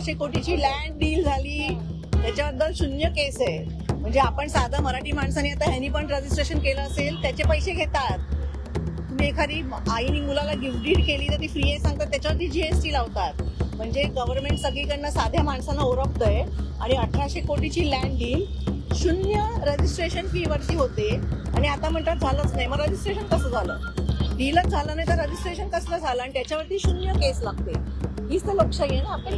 अठराशे कोटीची land deal झाली त्याच्याबद्दल शून्य केस आहे. म्हणजे आपण साधा मराठी माणसाने आता ह्यांनी पण रजिस्ट्रेशन केलं असेल त्याचे पैसे घेतात. तुम्ही एखादी आईने मुलाला गिफ्ट डीड केली तर ती फ्री आहे सांगतात त्याच्यावरती जीएसटी लावतात. म्हणजे गव्हर्नमेंट सगळीकडनं साध्या माणसांना ओरखतंय आणि अठराशे कोटीची लँड डील शून्य रजिस्ट्रेशन फी वरती होते. आणि आता म्हणतात झालंच नाही. मग रजिस्ट्रेशन कसं झालं? डीलच झालं नाही तर रजिस्ट्रेशन कसलं झालं? आणि त्याच्यावरती शून्य केस लागते. हीच तर लक्ष आहे ना आपण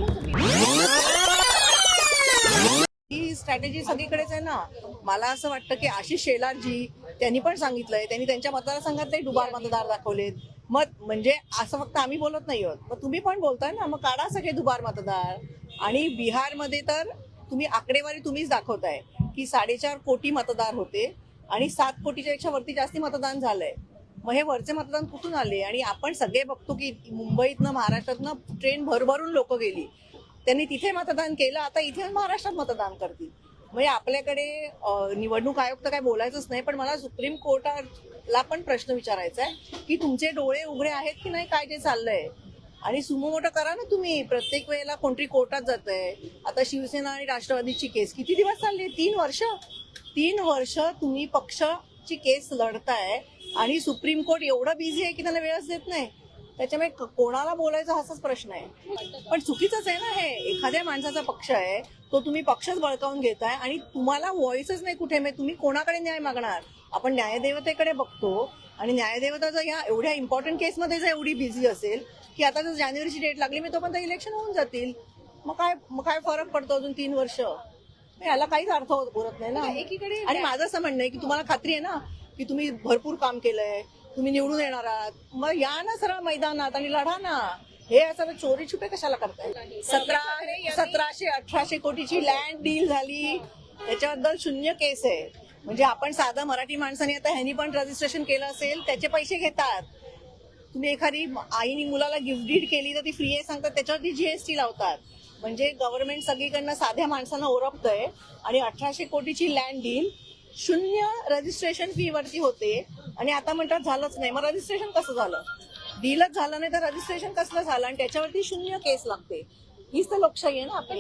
ही स्ट्रॅटेजी सगळीकडेच आहे ना. मला असं वाटतं की आशिष शेलारजी त्यांनी पण सांगितलंय. त्यांनी त्यांच्या मतदारसंघातले डुबार मतदार दाखवलेत. मत म्हणजे असं फक्त आम्ही बोलत नाही आहोत मग तुम्ही पण बोलताय ना. मग काढा सगळे दुबार मतदार. आणि बिहारमध्ये तर तुम्ही आकडेवारी तुम्हीच दाखवताय की साडेचार कोटी मतदार होते आणि सात कोटीच्या पेक्षा वरती जास्ती मतदान झालंय. मग हे वरचे मतदान कुठून आले? आणि आपण सगळे बघतो की मुंबईतनं महाराष्ट्रातनं ट्रेन भरभरून लोक गेली. त्यांनी तिथे मतदान केलं आता इथे महाराष्ट्रात मतदान करतील. म्हणजे आपल्याकडे निवडणूक आयोग तर काय बोलायचंच नाही पण मला सुप्रीम कोर्टाला पण प्रश्न विचारायचा आहे की तुमचे डोळे उघडे आहेत की नाही? काय जे चाललंय? आणि सुमो मोठं करा ना तुम्ही. प्रत्येक वेळेला कोणतरी कोर्टात जात आहे आता शिवसेना आणि राष्ट्रवादीची केस किती दिवस चालली तीन वर्ष? तीन वर्ष तुम्ही पक्षाची केस लढताय. आणि सुप्रीम कोर्ट एवढं बिझी आहे की त्यांना वेळच देत नाही. त्याच्यामुळे कोणाला बोलायचा हाच प्रश्न आहे. पण चुकीचंच आहे ना हे. एखाद्या माणसाचा पक्ष आहे तो तुम्ही पक्षच बळकावून घेताय आणि तुम्हाला व्हॉइसच नाही कुठे म्हणजे तुम्ही कोणाकडे न्याय मागणार? आपण न्यायदेवतेकडे बघतो आणि न्यायदेवता जर या एवढ्या इम्पॉर्टंट केसमध्ये जर एवढी बिझी असेल की आता जर जानेवारीची डेट लागली मी तोपर्यंत इलेक्शन होऊन जातील. मग काय मग काय फरक पडतो अजून तीन वर्ष? याला काहीच अर्थ होत उरत नाही ना. एकीकडे आणि माझं असं म्हणणं आहे की तुम्हाला खात्री आहे ना की तुम्ही भरपूर काम केलंय तुम्ही निवडून येणार आहात. मग या ना सरळ मैदानात आणि लढा ना. हे असं चोरी छुपे कशाला करताय? सतरा सतराशे अठराशे कोटीची लँड डील झाली. त्याच्याबद्दल शून्य केस आहे. म्हणजे आपण साधं मराठी माणसाने आता ह्यांनी पण रजिस्ट्रेशन केलं असेल त्याचे पैसे घेतात. तुम्ही एखादी आईने मुलाला गिफ्ट डीड केली तर ती फ्री आहे सांगतात त्याच्यावरती जीएसटी लावतात. म्हणजे गव्हर्नमेंट सगळीकडनं साध्या माणसांना ओरपतंय आणि अठराशे कोटीची लँड डील शून्य रजिस्ट्रेशन फी वरती होते. आणि आता म्हणतात झालंच नाही. मग रजिस्ट्रेशन कसं झालं? डीलच झालं नाही तर रजिस्ट्रेशन कसलं झालं? आणि त्याच्यावरती शून्य केस लागते. हीच तर लोकशाही आहे ना आपण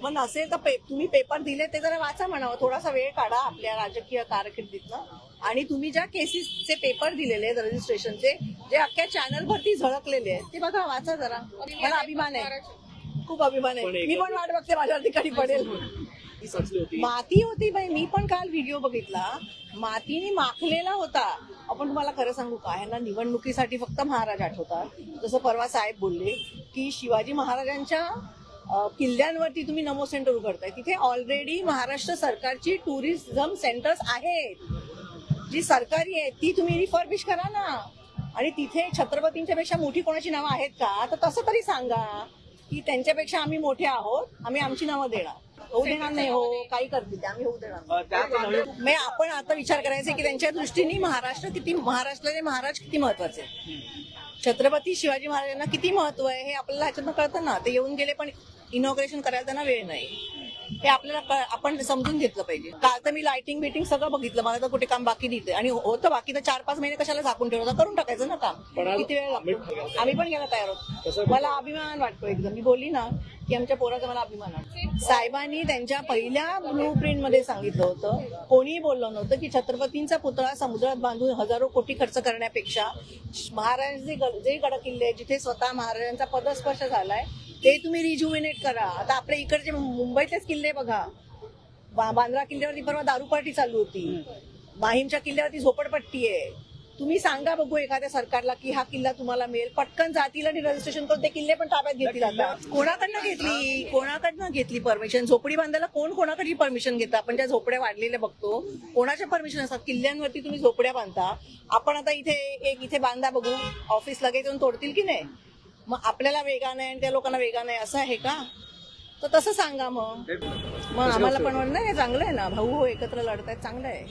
मग नसेल तर पे- तुम्ही पेपर दिले ते जरा वाचा म्हणावं. थोडासा वेळ काढा आपल्या राजकीय कारकिर्दीतनं. आणि तुम्ही ज्या केसेसचे पेपर दिलेले आहेत रजिस्ट्रेशनचे जे अख्ख्या चॅनल भरती झळकलेले आहेत ते बघा वाचा जरा. मला अभिमान आहे. खूप अभिमान आहे. मी पण वाट बघते माझ्या ठिकाणी पडेल. माती साचली होती. माती होती बाई मी पण काल व्हिडिओ बघितला. मातीने माखलेला होता. आपण तुम्हाला खरं सांगू का? ह्यांना निवडणुकीसाठी फक्त महाराज आठवतात. जसं परवा साहेब बोलले की शिवाजी महाराजांच्या किल्ल्यांवरती तुम्ही नमो सेंटर उघडताय. तिथे ऑलरेडी महाराष्ट्र सरकारची टुरिझम सेंटर्स आहेत. जी सरकारी आहेत ती तुम्ही रिफर्बिश करा ना. आणि तिथे छत्रपतींच्या पेक्षा मोठी कोणाची नावं आहेत का? तर तसं तरी सांगा की त्यांच्यापेक्षा आम्ही मोठे आहोत आम्ही आमची नावं देणार. होऊ देणार नाही हो काही करतील ते, आम्ही होऊ देणार नाही. म्हणजे आपण आता विचार करायचा की त्यांच्या दृष्टीने महाराष्ट्र किती महाराष्ट्राचे महाराज किती महत्त्वाचे आहेत. छत्रपती शिवाजी महाराजांना किती महत्त्व आहे हे आपल्याला ह्याच्यातनं कळतं ना. ते येऊन गेले पण इनॉग्रेशन करायला त्यांना वेळ नाही. हे आपल्याला कळ- आपण समजून घेतलं पाहिजे. काल तर मी लाइटिंग बिटिंग सगळं बघितलं. मला तर कुठे काम बाकी दिते आणि होतं बाकी तर चार पाच महिने कशाला झाकून ठेवलं? होतं? करून टाकायचं ना पण काम आज किती वेळ लागतो. आम्ही पण गेला तयार कसं होतो मला अभिमान वाटतो एकदम. मी बोलली ना की आमच्या पोराचा मला अभिमान आहे. साहेबांनी त्यांच्या पहिल्या ब्लू प्रिंटमध्ये सांगितलं होतं. कोणीही बोललं नव्हतं की छत्रपतींचा पुतळा समुद्रात बांधून हजारो कोटी खर्च करण्यापेक्षा महाराजांचे जे गड किल्ले आहेत, जिथे स्वतः महाराजांचा पदस्पर्श झालाय ते तुम्ही रिज्युमिनेट करा. आता आपल्या इकडचे मुंबईतलेच किल्ले बघा. बांद्रा किल्ल्यावरती परवा दारू पार्टी चालू होती. माहीमच्या किल्ल्यावरती झोपडपट्टी आहे. तुम्ही सांगा बघू एखाद्या सरकारला की हा किल्ला तुम्हाला मिळेल. पटकन जातील आणि रजिस्ट्रेशन करून ते किल्ले पण ताब्यात घेतील आता. कोणाकडनं घेतली? कोणाकडनं घेतली परमिशन झोपडी बांधायला कोण कोणाकडची परमिशन घेतं? आपण ज्या झोपड्या वाढलेल्या बघतो कोणाच्या परमिशन असतात? किल्ल्यांवरती तुम्ही झोपड्या बांधता. आपण आता इथे एक इथे बांधा बघू. ऑफिस लगेच येऊन तोडतील की नाही? मग आपल्याला वेगा नाही आणि त्या लोकांना वेगा नाही असं आहे का? तर तसं सांगा मग. मग आम्हाला पण म्हणणं नाही चांगलं आहे ना? भाऊ हो एकत्र लढतायत चांगलं आहे.